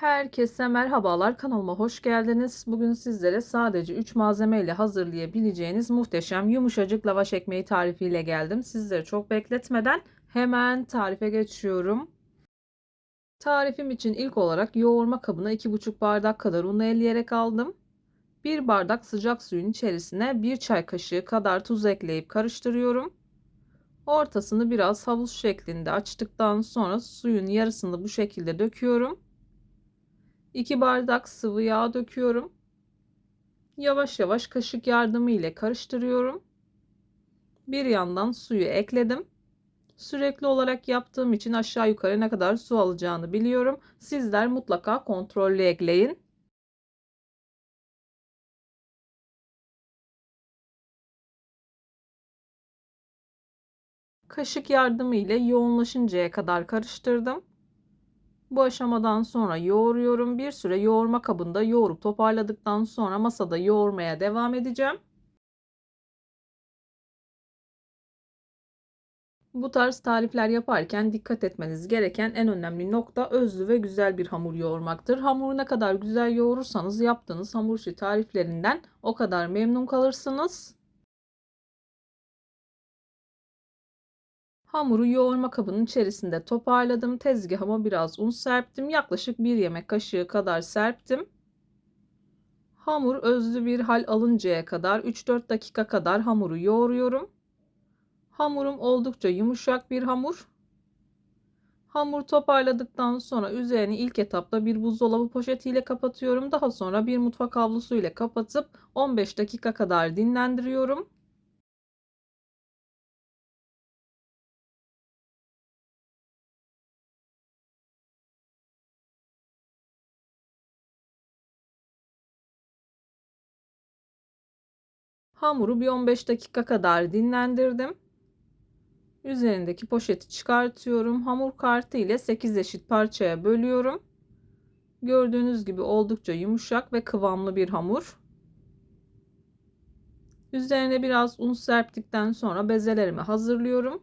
Herkese merhabalar kanalıma hoş geldiniz. Bugün sizlere sadece 3 malzeme ile hazırlayabileceğiniz muhteşem yumuşacık lavaş ekmeği tarifiyle geldim. Sizleri çok bekletmeden hemen tarife geçiyorum. Tarifim için ilk olarak yoğurma kabına 2,5 bardak kadar un eleyerek aldım. 1 bardak sıcak suyun içerisine 1 çay kaşığı kadar tuz ekleyip karıştırıyorum. Ortasını biraz havuz şeklinde açtıktan sonra suyun yarısını bu şekilde döküyorum. 2 bardak sıvı yağ döküyorum. Yavaş yavaş kaşık yardımı ile karıştırıyorum. Bir yandan suyu ekledim. Sürekli olarak yaptığım için aşağı yukarı ne kadar su alacağını biliyorum. Sizler mutlaka kontrollü ekleyin. Kaşık yardımı ile yoğunlaşıncaya kadar karıştırdım. Bu aşamadan sonra yoğuruyorum. Bir süre yoğurma kabında yoğurup toparladıktan sonra masada yoğurmaya devam edeceğim. Bu tarz tarifler yaparken dikkat etmeniz gereken en önemli nokta özlü ve güzel bir hamur yoğurmaktır. Hamuru ne kadar güzel yoğurursanız yaptığınız hamur işi tariflerinden o kadar memnun kalırsınız. Hamuru yoğurma kabının içerisinde toparladım. Tezgahıma biraz un serptim. Yaklaşık bir yemek kaşığı kadar serptim. Hamur özlü bir hal alıncaya kadar 3-4 dakika kadar hamuru yoğuruyorum. Hamurum oldukça yumuşak bir hamur. Hamur toparladıktan sonra üzerini ilk etapta bir buzdolabı poşetiyle kapatıyorum. Daha sonra bir mutfak havlusu ile kapatıp 15 dakika kadar dinlendiriyorum. Hamuru bir 15 dakika kadar dinlendirdim. Üzerindeki poşeti çıkartıyorum. Hamur kartı ile 8 eşit parçaya bölüyorum. Gördüğünüz gibi oldukça yumuşak ve kıvamlı bir hamur. Üzerine biraz un serptikten sonra bezelerimi hazırlıyorum.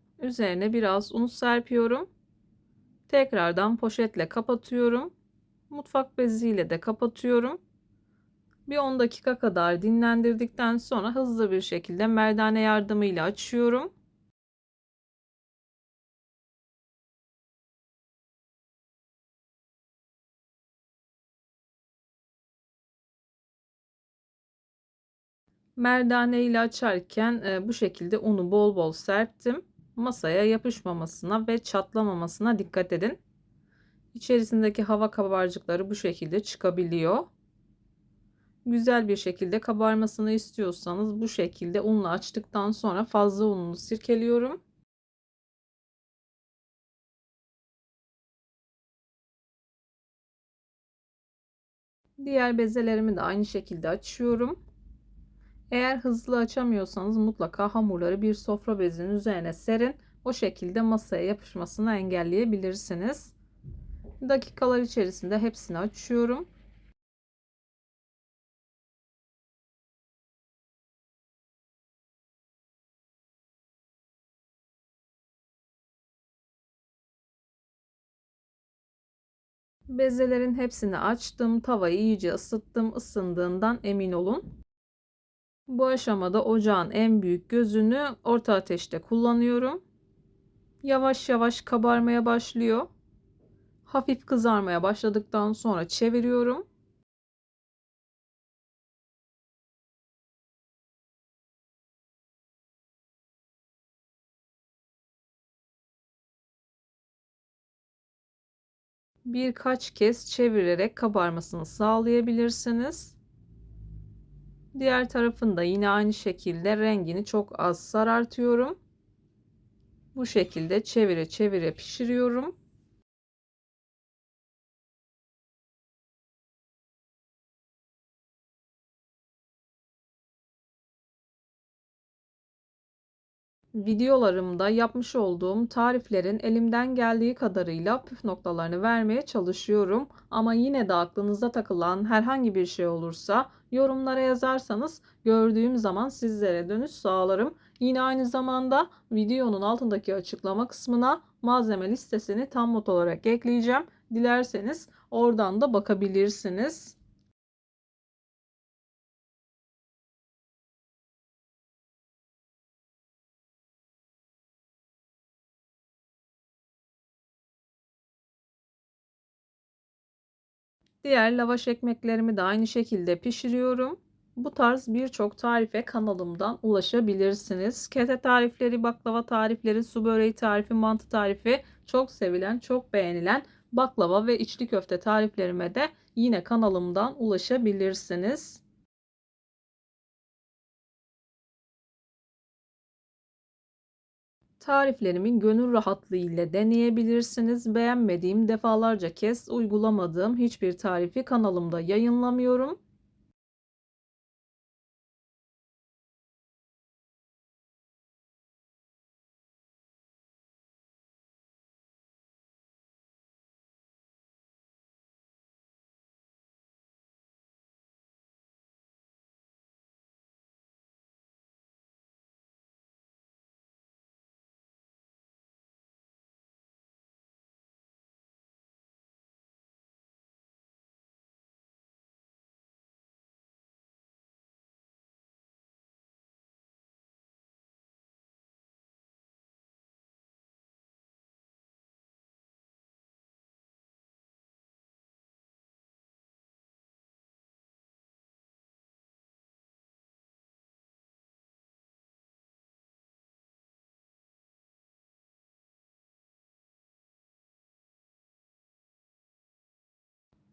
Üzerine biraz un serpiyorum. Tekrardan poşetle kapatıyorum. Mutfak beziyle de kapatıyorum. Bir 10 dakika kadar dinlendirdikten sonra hızlı bir şekilde merdane yardımıyla açıyorum. Merdane ile açarken e, bu şekilde unu bol bol serptim masaya yapışmamasına ve çatlamamasına dikkat edin. İçerisindeki hava kabarcıkları bu şekilde çıkabiliyor. Güzel bir şekilde kabarmasını istiyorsanız bu şekilde unla açtıktan sonra fazla ununu sirkeliyorum. Diğer bezelerimi de aynı şekilde açıyorum. Eğer hızlı açamıyorsanız mutlaka hamurları bir sofra bezinin üzerine serin. O şekilde masaya yapışmasını engelleyebilirsiniz. Dakikalar içerisinde hepsini açıyorum. Bezelerin hepsini açtım. Tavayı iyice ısıttım. Isındığından emin olun. Bu aşamada ocağın en büyük gözünü orta ateşte kullanıyorum. Yavaş yavaş kabarmaya başlıyor. Hafif kızarmaya başladıktan sonra çeviriyorum. Birkaç kez çevirerek kabarmasını sağlayabilirsiniz. Diğer tarafında yine aynı şekilde rengini çok az sarartıyorum. Bu şekilde çevire çevire pişiriyorum. videolarımda yapmış olduğum tariflerin elimden geldiği kadarıyla püf noktalarını vermeye çalışıyorum. Ama yine de aklınıza takılan herhangi bir şey olursa yorumlara yazarsanız gördüğüm zaman sizlere dönüş sağlarım. Yine aynı zamanda videonun altındaki açıklama kısmına malzeme listesini tam not olarak ekleyeceğim. Dilerseniz oradan da bakabilirsiniz. Diğer lavaş ekmeklerimi de aynı şekilde pişiriyorum. Bu tarz birçok tarife kanalımdan ulaşabilirsiniz. Kete tarifleri, baklava tarifleri, su böreği tarifi, mantı tarifi çok sevilen, çok beğenilen baklava ve içli köfte tariflerime de yine kanalımdan ulaşabilirsiniz. Tariflerimin gönül rahatlığı ile deneyebilirsiniz. Beğenmediğim, defalarca kez uygulamadığım hiçbir tarifi kanalımda yayınlamıyorum.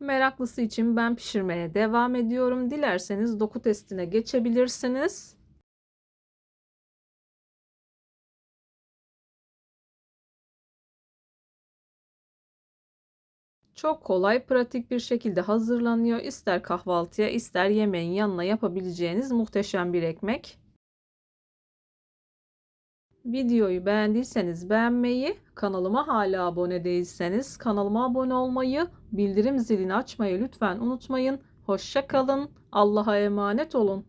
Meraklısı için ben pişirmeye devam ediyorum. Dilerseniz doku testine geçebilirsiniz. Çok kolay, pratik bir şekilde hazırlanıyor. İster kahvaltıya, ister yemeğin yanına yapabileceğiniz muhteşem bir ekmek. Videoyu beğendiyseniz beğenmeyi, kanalıma hala abone değilseniz kanalıma abone olmayı, bildirim zilini açmayı lütfen unutmayın. Hoşça kalın. Allah'a emanet olun.